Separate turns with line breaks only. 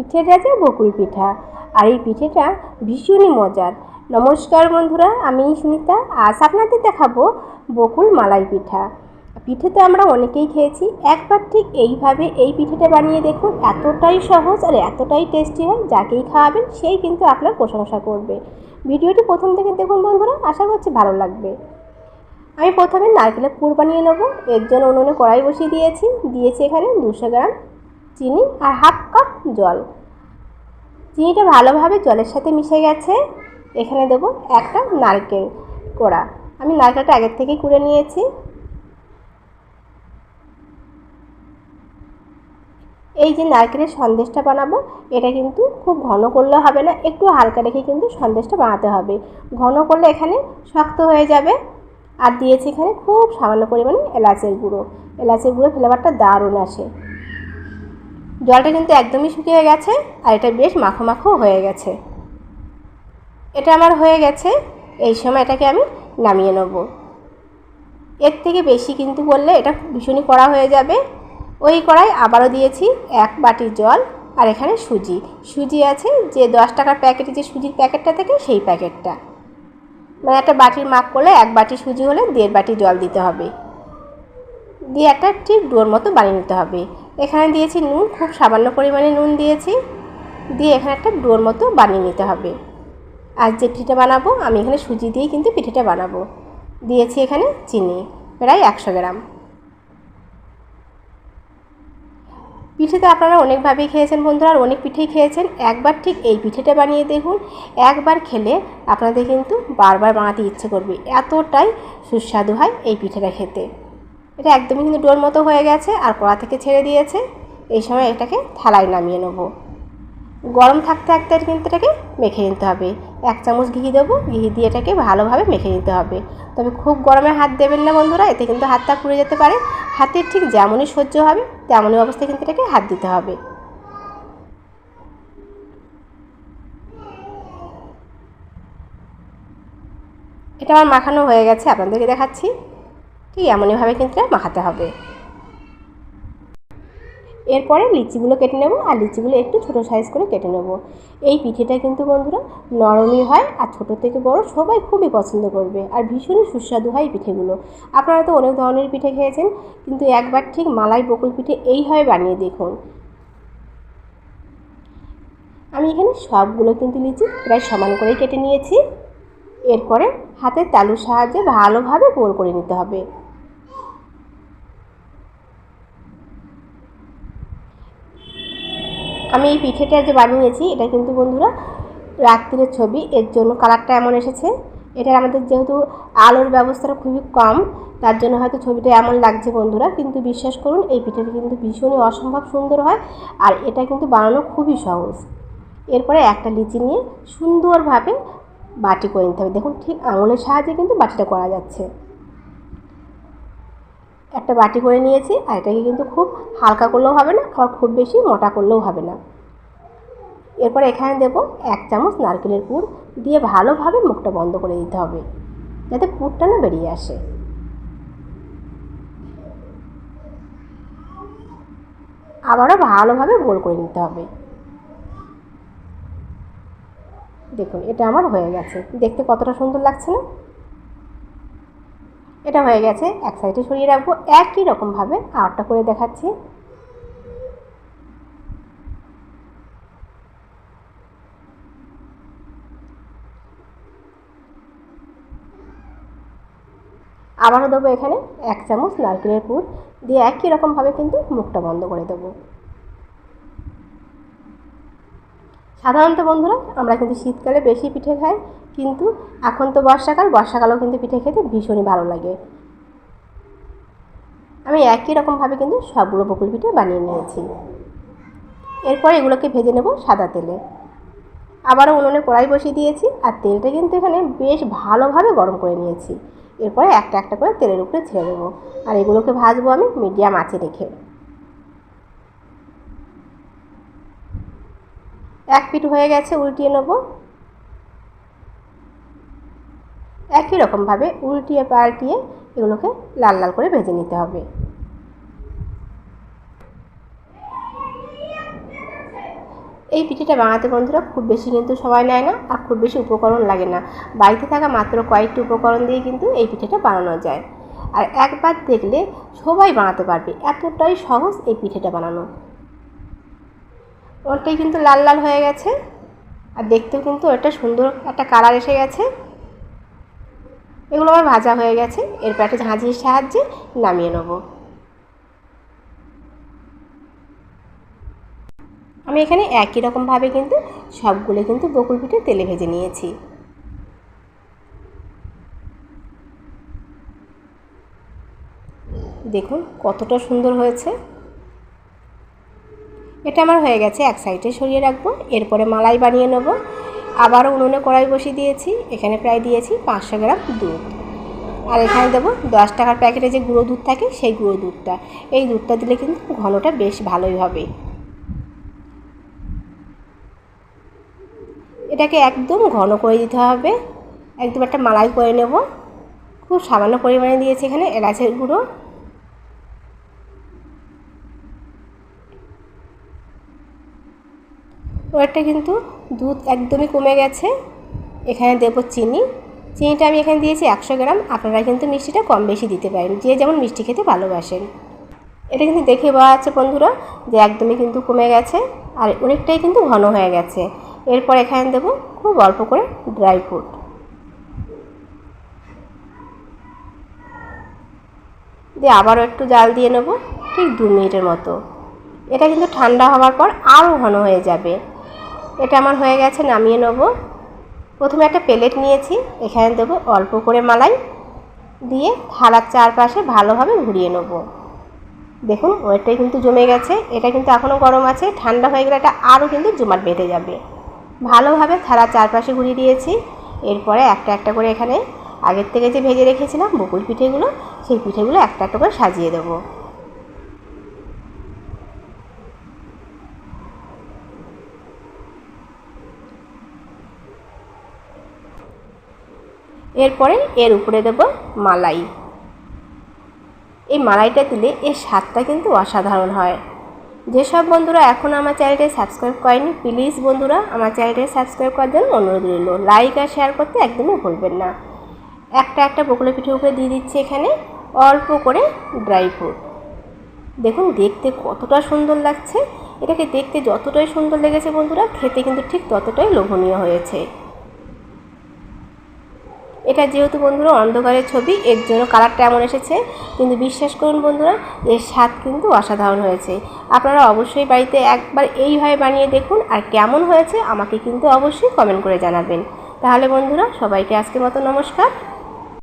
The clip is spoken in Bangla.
পিঠেটা যে বকুল পিঠা। আর এই পিঠেটা ভীষণই মজার। নমস্কার বন্ধুরা, আমি সুনিতা। আজ আপনাদের দেখাবো বকুল মালাই পিঠা। পিঠে তো আমরা অনেকেই খেয়েছি। একবার ঠিক এইভাবে এই পিঠেটা বানিয়ে দেখুন, এতটাই সহজ আর এতটাই টেস্টি হয়, যাকেই খাওয়াবেন সেই কিন্তু আপনার প্রশংসা করবে। ভিডিওটি প্রথম থেকে দেখুন বন্ধুরা, আশা করছি ভালো লাগবে। আমি প্রথমে নারকেলের পুর বানিয়ে নেব। এর জন্য উনুনে কড়াই বসিয়ে দিয়েছি। দিয়েছি এখানে দুশো গ্রাম চিনি আর হাফ কাপ জল। চিনিটা ভালোভাবে জলের সাথে মিশে গেছে। এখানে দেবো একটা নারকেল কোড়া। আমি নারকেলটা আগের থেকেই কুড়ে নিয়েছি। এই যে নারকেলের সন্দেশটা বানাবো, এটা কিন্তু খুব ঘন করলে হবে না। একটু হালকা রেখে কিন্তু সন্দেশটা বানাতে হবে। ঘন করলে এখানে শক্ত হয়ে যাবে। আর দিয়েছি এখানে খুব সামান্য পরিমাণে এলাচের গুঁড়ো। এলাচের গুঁড়ো ফ্লেভারটা দারুণ আসে। জলটা কিন্তু একদমই শুকিয়ে গেছে আর এটা বেশ মাখো মাখো হয়ে গেছে। এটা আমার হয়ে গেছে, এই সময় এটাকে আমি নামিয়ে নেব। এর থেকে বেশি কিন্তু বললে এটা ভীষণই কড়া হয়ে যাবে। ওই কড়াই আবারও দিয়েছি এক বাটি জল আর এখানে সুজি। সুজি আছে যে দশ টাকার প্যাকেটে, যে সুজির প্যাকেটটা থাকে সেই প্যাকেটটা। মানে একটা বাটির মাপ করলে এক বাটি সুজি হলে দেড় বাটি জল দিতে হবে। দিয়ে একটা ঠিক ডোর মতো বানিয়ে নিতে হবে। এখানে দিয়েছি নুন, খুব সামান্য পরিমাণে নুন দিয়েছি। দিয়ে এখানে একটা ডোর মতো বানিয়ে নিতে হবে। আর যে পিঠেটা বানাবো, আমি এখানে সুজি দিয়েই কিন্তু পিঠেটা বানাবো। দিয়েছি এখানে চিনি, প্রায় একশো গ্রাম। পিঠে তো আপনারা অনেকভাবেই খেয়েছেন বন্ধুরা, আর অনেক পিঠেই খেয়েছেন। একবার ঠিক এই পিঠেটা বানিয়ে দেখুন। একবার খেলে আপনাদের কিন্তু বারবার বানাতে ইচ্ছে করবে। এতটাই সুস্বাদু হয় এই পিঠেটা খেতে। এটা একদমই কিন্তু ডোর মতো হয়ে গেছে আর কড়া থেকে ছেড়ে দিয়েছে। এই সময় এটাকে থালায় নামিয়ে নেব। গরম থাকতে থাকতে কিন্তু এটাকে মেখে নিতে হবে। এক চামচ ঘি দেবো। ঘি দিয়ে এটাকে ভালোভাবে মেখে নিতে হবে। তবে খুব গরমে হাত দেবেন না বন্ধুরা, এতে কিন্তু হাতটা পুড়ে যেতে পারে। হাতের ঠিক যেমনই সহ্য হবে, তেমনই অবস্থায় কিন্তু এটাকে হাত দিতে হবে। এটা আমার মাখানো হয়ে গেছে, আপনাদেরকে দেখাচ্ছি। ঠিক এমনইভাবে কিন্তু মাখাতে হবে। এরপরে লিচিগুলো কেটে নেব আর লিচিগুলো একটু ছোটো সাইজ করে কেটে নেব। এই পিঠেটা কিন্তু বন্ধুরা নরমই হয় আর ছোটো থেকে বড় সবাই খুবই পছন্দ করবে আর ভীষণই সুস্বাদু হয় এই পিঠেগুলো। আপনারা তো অনেক ধরনের পিঠে খেয়েছেন, কিন্তু একবার ঠিক মালাই বকুল পিঠে এইভাবে বানিয়ে দেখুন। আমি এখানে সবগুলো কিন্তু লিচি প্রায় সমান করেই কেটে নিয়েছি। এরপরে হাতের তালুর সাহায্যে ভালোভাবে গোল করে নিতে হবে। আমি এই পিঠেটা যে বানিয়েছি, এটা কিন্তু বন্ধুরা রাত্রির ছবি, এর জন্য কালারটা এমন এসেছে। এটার আমাদের যেহেতু আলোর ব্যবস্থাটা খুবই কম, তার জন্য হয়তো ছবিটা এমন লাগছে বন্ধুরা, কিন্তু বিশ্বাস করুন, এই পিঠেটা কিন্তু ভীষণই অসম্ভব সুন্দর হয় আর এটা কিন্তু বানানো খুবই সহজ। এরপরে একটা লিচি নিয়ে সুন্দরভাবে বাটি করে নিতে হবে। দেখুন ঠিক আঙুলের সাহায্যে কিন্তু বাটিটা করা যাচ্ছে। একটা বাটি করে নিয়েছি আর এটাকে কিন্তু খুব হালকা করলেও হবে না আবার খুব বেশি মোটা করলেও হবে না। এরপর এখানে দেব এক চামচ নারকেলের পুর দিয়ে ভালোভাবে মুখটা বন্ধ করে দিতে হবে যাতে পুরটা না বেরিয়ে আসে। আবারও ভালোভাবে গোল করে নিতে হবে। দেখুন, এটা আমার হয়ে গেছে। দেখতে কতটা সুন্দর লাগছে না? এটা হয়ে গেছে, এক সাইডে সরিয়ে রাখব। একই রকমভাবে আরটা করে দেখাচ্ছি। আবারও দেবো এখানে এক চামচ নারকেলের পুর দিয়ে একই রকমভাবে কিন্তু মুখটা বন্ধ করে দেবো। সাধারণত বন্ধুরা, আমরা কিন্তু শীতকালে বেশি পিঠে খাই, কিন্তু এখন তো বর্ষাকাল, বর্ষাকালেও কিন্তু পিঠে খেতে ভীষণই ভালো লাগে। আমি একই রকমভাবে কিন্তু সবগুলো বকুল পিঠে বানিয়ে নিয়েছি। এরপর এগুলোকে ভেজে নেব সাদা তেলে। আবারও উনুনে কড়াই বসিয়ে দিয়েছি, আর তেলটা কিন্তু এখানে বেশ ভালোভাবে গরম করে নিয়েছি। এরপরে একটা একটা করে তেলের উপরে ছেড়ে দেবো। আর এগুলোকে ভাজবো আমি মিডিয়াম আঁচে রেখে। এক পিঠ হয়ে গেছে, উল্টিয়ে নেব। একই রকমভাবে উল্টিয়ে পাল্টিয়ে এগুলোকে লাল লাল করে ভেজে নিতে হবে। এই পিঠেটা বানাতে বন্ধুরা খুব বেশি কিন্তু সময় নেয় না আর খুব বেশি উপকরণ লাগে না। বাড়িতে থাকা মাত্র কয়েকটি উপকরণ দিয়ে কিন্তু এই পিঠেটা বানানো যায়। আর একবার দেখলে সবাই বানাতে পারবে। এতটাই সহজ এই পিঠেটা বানানো। ওটাই কিন্তু লাল লাল হয়ে গেছে। আর দেখতেও কিন্তু এটা সুন্দর একটা কালার এসে গেছে। এগুলো আমার ভাজা হয়ে গেছে। এরপর একটা ঝাঁঝির সাহায্যে নামিয়ে নেব। আমি এখানে একই রকমভাবে কিন্তু সবগুলো কিন্তু বকুল পিঠে তেলে ভেজে নিয়েছি। দেখুন কতটা সুন্দর হয়েছে। এটা আমার হয়ে গেছে, এক সাইডে সরিয়ে রাখব, এরপরে মালাই বানিয়ে নেব। আবারও উনুনে কড়াই বসিয়ে দিয়েছি, এখানে প্রায় দিয়েছি পাঁচশো গ্রাম দুধ। আর এখানে দেবো দশ টাকার প্যাকেটে যে গুঁড়ো দুধ থাকে, সেই গুঁড়ো দুধটা। এই দুধটা দিলে কিন্তু ঘনটা বেশ ভালোই হবে। এটাকে একদম ঘন করে দিতে হবে। একদম একটা মালাই করে নেব। খুব সামান্য পরিমাণে দিয়েছি এখানে এলাচের গুঁড়ো। ওটা কিন্তু দুধ একদমই কমে গেছে। এখানে দেব চিনি। চিনিটা আমি এখানে দিয়েছি একশো গ্রাম। আপনারা কিন্তু মিষ্টিটা কম বেশি দিতে পারেন। যে যেমন মিষ্টি খেতে ভালোবাসেন। এটা কিন্তু দেখে পাওয়া যাচ্ছে বন্ধুরা যে একদমই কিন্তু কমে গেছে আর অনেকটাই কিন্তু ঘন হয়ে গেছে। এরপর এখানে দেব খুব অল্প করে ড্রাই ফ্রুট। দিয়ে আবারও একটু জাল দিয়ে নেব ঠিক দু মিনিটের মতো। এটা কিন্তু ঠান্ডা হওয়ার পর আরও ঘন হয়ে যাবে। এটা আমার হয়ে গেছে, নামিয়ে নেব। প্রথমে একটা প্লেট নিয়েছি, এখানে দেবো অল্প করে মালাই দিয়ে থালার চারপাশে ভালোভাবে ঘুরিয়ে নেব। দেখুন, ওয়েটটাই কিন্তু জমে গেছে, এটা কিন্তু এখনও গরম আছে, ঠান্ডা হয়ে গেলে এটা আরও কিন্তু জমাট বেঁধে যাবে। ভালোভাবে থালা চারপাশে ঘুরিয়ে দিয়েছি, এরপরে একটা একটা করে এখানে আগের থেকে যে ভেজে রেখেছিলাম বকুল পিঠেগুলো, সেই পিঠেগুলো একটা একটা করে সাজিয়ে দেবো। এরপরে এর উপরে দেব মালাই। এই মালাইটা দিলে এর স্বাদটা কিন্তু অসাধারণ হয়। যেসব বন্ধুরা এখন আমার চ্যানেলটি সাবস্ক্রাইব করেনি, প্লিজ বন্ধুরা আমার চ্যানেলটি সাবস্ক্রাইব করার জন্য অনুরোধ রইল। লাইক আর শেয়ার করতে একদমই ভুলবেন না। একটা একটা বকুলে পিঠে উপরে দিয়ে দিচ্ছি এখানে অল্প করে ড্রাই ফ্রুট। দেখুন, দেখতে কতটা সুন্দর লাগছে। এটাকে দেখতে যতটাই সুন্দর লেগেছে বন্ধুরা, খেতে কিন্তু ঠিক ততটাই লোভনীয় হয়েছে। এটা যেহেতু বন্ধুরা অন্ধকারের ছবি, এর জন্য কালারটা এমন এসেছে। কিন্তু বিশ্বাস করুন বন্ধুরা এর স্বাদ কিন্তু অসাধারণ হয়েছে। আপনারা অবশ্যই বাড়িতে একবার এইভাবে বানিয়ে দেখুন আর কেমন হয়েছে আমাকে কিন্তু অবশ্যই কমেন্ট করে জানাবেন। তাহলে বন্ধুরা, সবাইকে আজকের মতো নমস্কার।